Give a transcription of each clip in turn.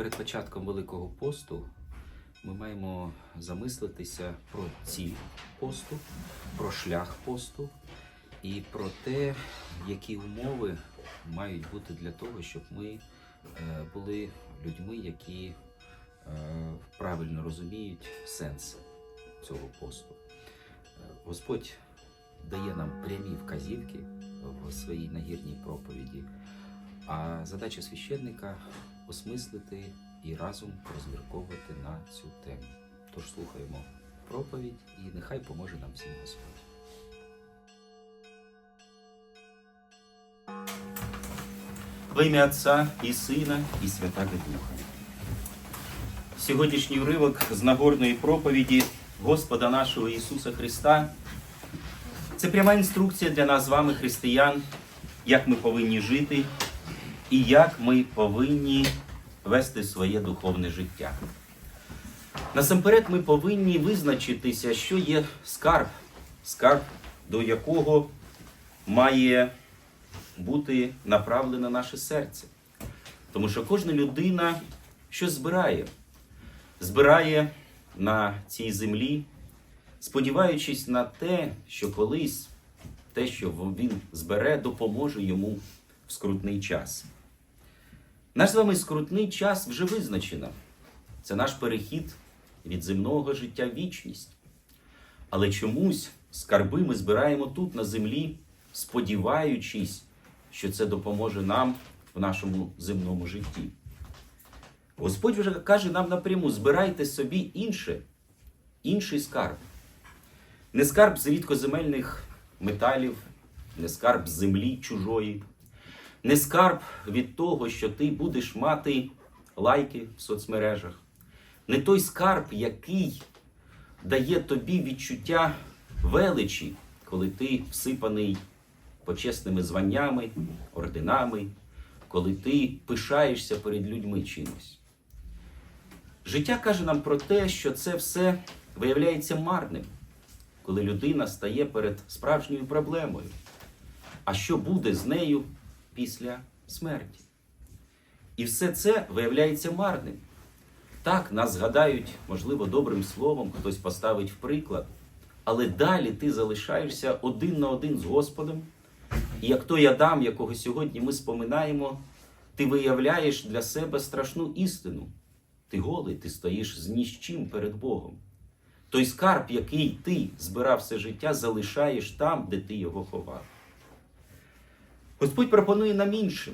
Перед початком Великого посту ми маємо замислитися про ціль посту, про шлях посту і про те, які умови мають бути для того, щоб ми е, були людьми, які е, правильно розуміють сенс цього посту. Е, Господь дає нам прямі вказівки в своїй нагірній проповіді, а задача священника осмислити і разом розмірковувати на цю тему. Тож слухаємо проповідь і нехай поможе нам всім Господь. Во ім'я Отця і Сина, і Святого Духа. Сьогоднішній уривок з Нагорної проповіді Господа нашого Ісуса Христа це пряма інструкція для нас з вами, християн, як ми повинні жити і як ми повинні вести своє духовне життя. Насамперед ми повинні визначитися, що є скарб, скарб, до якого має бути направлене наше серце. Тому що кожна людина щось збирає, збирає на цій землі, сподіваючись на те, що колись те, що він збере, допоможе йому в скрутний час. Наш з вами скрутний час вже визначено. Це наш перехід від земного життя в вічність. Але чомусь скарби ми збираємо тут, на землі, сподіваючись, що це допоможе нам в нашому земному житті. Господь вже каже нам напряму: збирайте собі інше, інший скарб. Не скарб з рідкоземельних металів, не скарб з землі чужої, не скарб від того, що ти будеш мати лайки в соцмережах, не той скарб, який дає тобі відчуття величі, коли ти всипаний почесними званнями, орденами, коли ти пишаєшся перед людьми чимось. Життя каже нам про те, що це все виявляється марним, коли людина стає перед справжньою проблемою. А що буде з нею після смерті? І все це виявляється марним. Так, нас згадають, можливо, добрим словом, хтось поставить в приклад, але далі ти залишаєшся один на один з Господом. І як той Адам, якого сьогодні ми споминаємо, ти виявляєш для себе страшну істину. Ти голий, ти стоїш з ні з чим перед Богом. Той скарб, який ти збирав все життя, залишаєш там, де ти його ховав. Господь пропонує нам інше.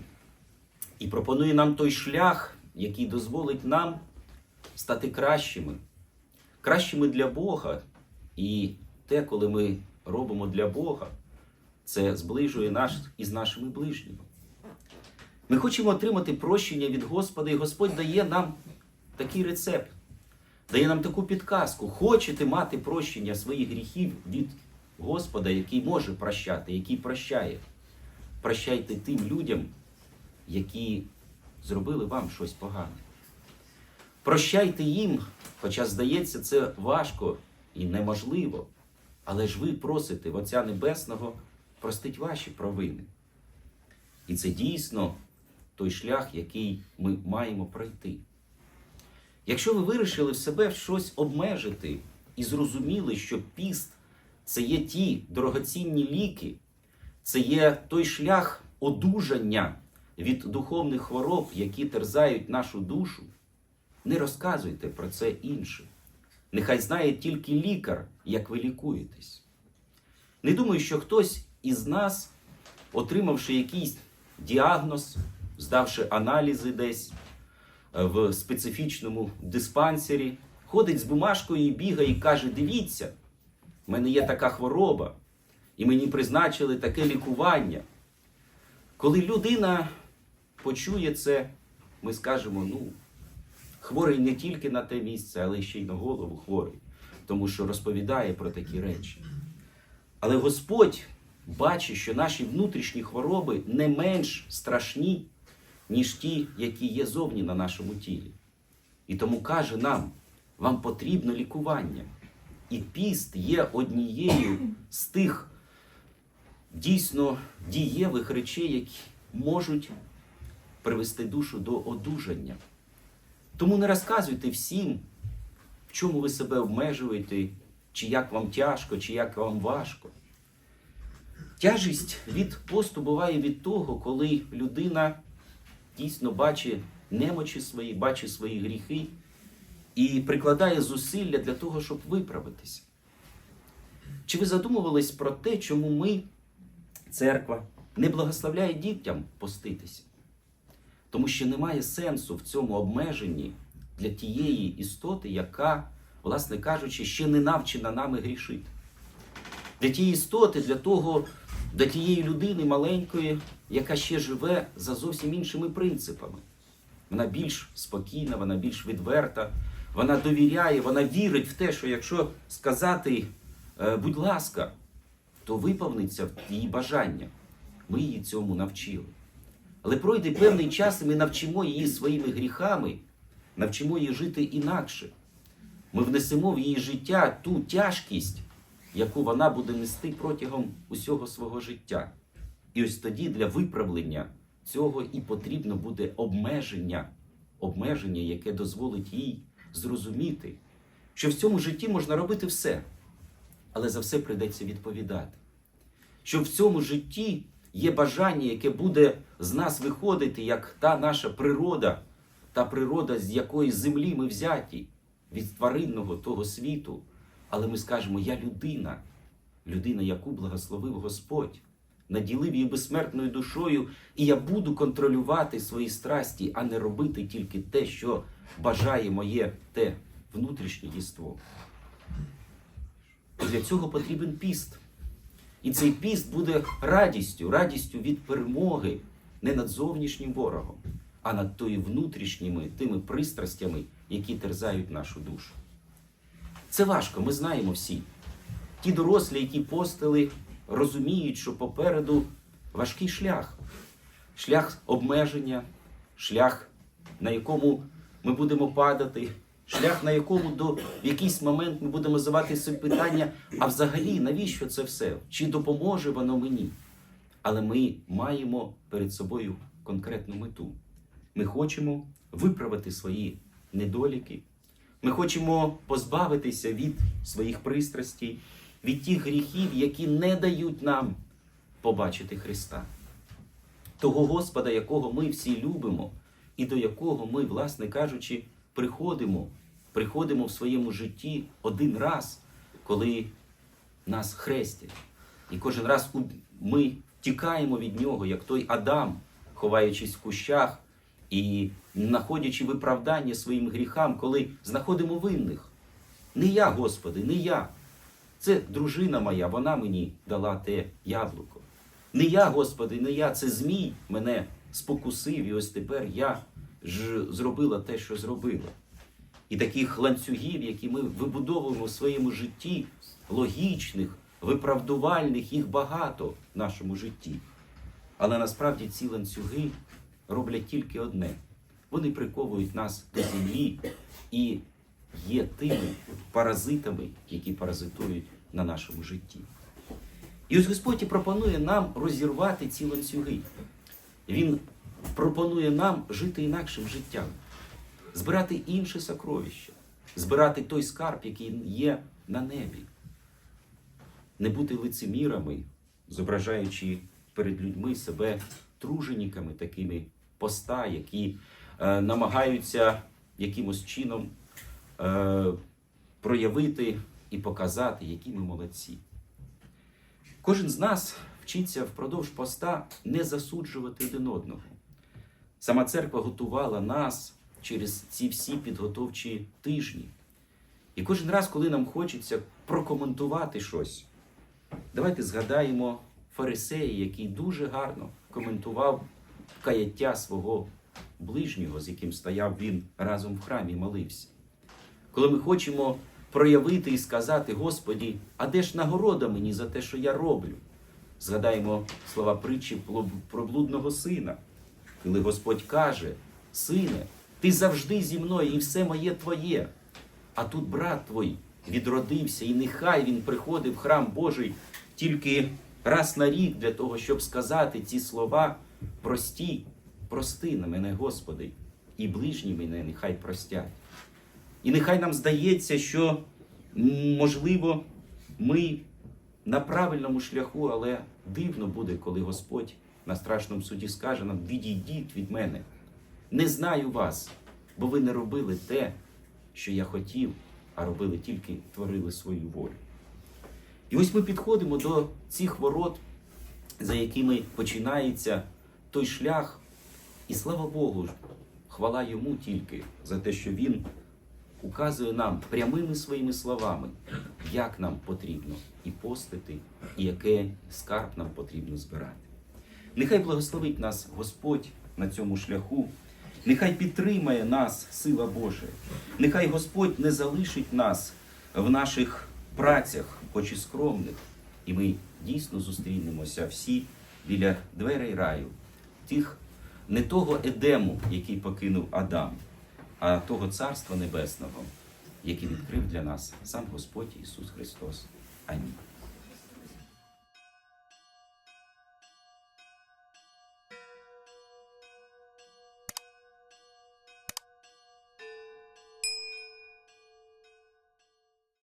І пропонує нам той шлях, який дозволить нам стати кращими, кращими для Бога. І те, коли ми робимо для Бога, це зближує нас із нашими ближніми. Ми хочемо отримати прощення від Господа, і Господь дає нам такий рецепт, дає нам таку підказку. Хочете мати прощення своїх гріхів від Господа, який може прощати, який прощає. Прощайте тим людям, які зробили вам щось погане. Прощайте їм, хоча, здається, це важко і неможливо. Але ж ви просите Отця Небесного простить ваші провини. І це дійсно той шлях, який ми маємо пройти. Якщо ви вирішили в себе щось обмежити і зрозуміли, що піст це є ті дорогоцінні ліки, це є той шлях одужання від духовних хвороб, які терзають нашу душу, не розказуйте про це іншим. Нехай знає тільки лікар, як ви лікуєтесь. Не думаю, що хтось із нас, отримавши якийсь діагноз, здавши аналізи десь е, в специфічному диспансері, ходить з бумажкою і бігає і каже: дивіться, в мене є така хвороба, і мені призначили таке лікування. Коли людина почує це, ми скажемо, ну, хворий не тільки на те місце, але ще й на голову хворий, тому що розповідає про такі речі. Але Господь бачить, що наші внутрішні хвороби не менш страшні, ніж ті, які є зовні на нашому тілі. І тому каже нам, вам потрібно лікування. І піст є однією з тих дійсно дієвих речей, які можуть привести душу до одужання. Тому не розказуйте всім, в чому ви себе обмежуєте, чи як вам тяжко, чи як вам важко. Тяжість від посту буває від того, коли людина дійсно бачить немочі свої, бачить свої гріхи і прикладає зусилля для того, щоб виправитися. Чи ви задумувались про те, чому ми, церква, не благословляє дітям поститися? Тому що немає сенсу в цьому обмеженні для тієї істоти, яка, власне кажучи, ще не навчена нами грішити. Для тієї істоти, для того, для тієї людини маленької, яка ще живе за зовсім іншими принципами. Вона більш спокійна, вона більш відверта, вона довіряє, вона вірить в те, що якщо сказати, е, будь ласка, то виповниться її бажання. Ми її цьому навчили. Але пройде певний час, і ми навчимо її своїми гріхами, навчимо її жити інакше. Ми внесемо в її життя ту тяжкість, яку вона буде нести протягом усього свого життя. І ось тоді для виправлення цього і потрібно буде обмеження, обмеження, яке дозволить їй зрозуміти, що в цьому житті можна робити все, але за все прийдеться відповідати. Що в цьому житті є бажання, яке буде з нас виходити, як та наша природа, та природа, з якої землі ми взяті, від тваринного того світу. Але ми скажемо, я людина, людина, яку благословив Господь, наділив її безсмертною душою, і я буду контролювати свої страсті, а не робити тільки те, що бажає моє те внутрішнє єство. Для цього потрібен піст. І цей піст буде радістю, радістю від перемоги не над зовнішнім ворогом, а над тою внутрішніми тими пристрастями, які терзають нашу душу. Це важко, ми знаємо всі. Ті дорослі, які постили, розуміють, що попереду важкий шлях, шлях обмеження, шлях, на якому ми будемо падати, шлях, на якому до в якийсь момент ми будемо задавати собі питання: а взагалі навіщо це все? Чи допоможе воно мені? Але ми маємо перед собою конкретну мету. Ми хочемо виправити свої недоліки. Ми хочемо позбавитися від своїх пристрастей, від тих гріхів, які не дають нам побачити Христа. Того Господа, якого ми всі любимо, і до якого ми, власне кажучи, приходимо, приходимо в своєму житті один раз, коли нас хрестять. І кожен раз ми тікаємо від нього, як той Адам, ховаючись в кущах і знаходячи виправдання своїм гріхам, коли знаходимо винних. Не я, Господи, не я. Це дружина моя, вона мені дала те яблуко. Не я, Господи, не я, це Змій мене спокусив, і ось тепер я ж зробила те, що зробила. І таких ланцюгів, які ми вибудовуємо в своєму житті, логічних, виправдувальних, їх багато в нашому житті. Але насправді ці ланцюги роблять тільки одне: вони приковують нас до землі і є тими паразитами, які паразитують на нашому житті. І ось Господь пропонує нам розірвати ці ланцюги. Він пропонує нам жити інакшим життям, збирати інше сокровище, збирати той скарб, який є на небі, не бути лицемірами, зображаючи перед людьми себе тружениками такими поста, які е, намагаються якимось чином е, проявити і показати, які ми молодці. Кожен з нас вчиться впродовж поста не засуджувати один одного. Сама церква готувала нас через ці всі підготовчі тижні. І кожен раз, коли нам хочеться прокоментувати щось, давайте згадаємо фарисея, який дуже гарно коментував каяття свого ближнього, з яким стояв він разом в храмі молився. Коли ми хочемо проявити і сказати, Господі, а де ж нагорода мені за те, що я роблю? Згадаємо слова притчі про блудного сина, коли Господь каже: Сине, ти завжди зі мною, і все моє твоє. А тут брат твій відродився, і нехай він приходить в храм Божий тільки раз на рік для того, щоб сказати ці слова прості, прости на мене, Господи. і ближні мене нехай простять. І нехай нам здається, що можливо ми на правильному шляху, але дивно буде, коли Господь на страшному суді скаже нам: відійдіть від мене. Не знаю вас, бо ви не робили те, що я хотів, а робили тільки творили свою волю. І ось ми підходимо до цих ворот, за якими починається той шлях, і слава Богу, хвала йому тільки за те, що він указує нам прямими своїми словами, як нам потрібно і постити, і який скарб нам потрібно збирати. Нехай благословить нас Господь на цьому шляху, нехай підтримає нас сила Божа, нехай Господь не залишить нас в наших працях, хоч і скромних, і ми дійсно зустрінемося всі біля дверей раю, тих не того Едему, який покинув Адам, а того Царства Небесного, яке відкрив для нас сам Господь Ісус Христос. Амінь.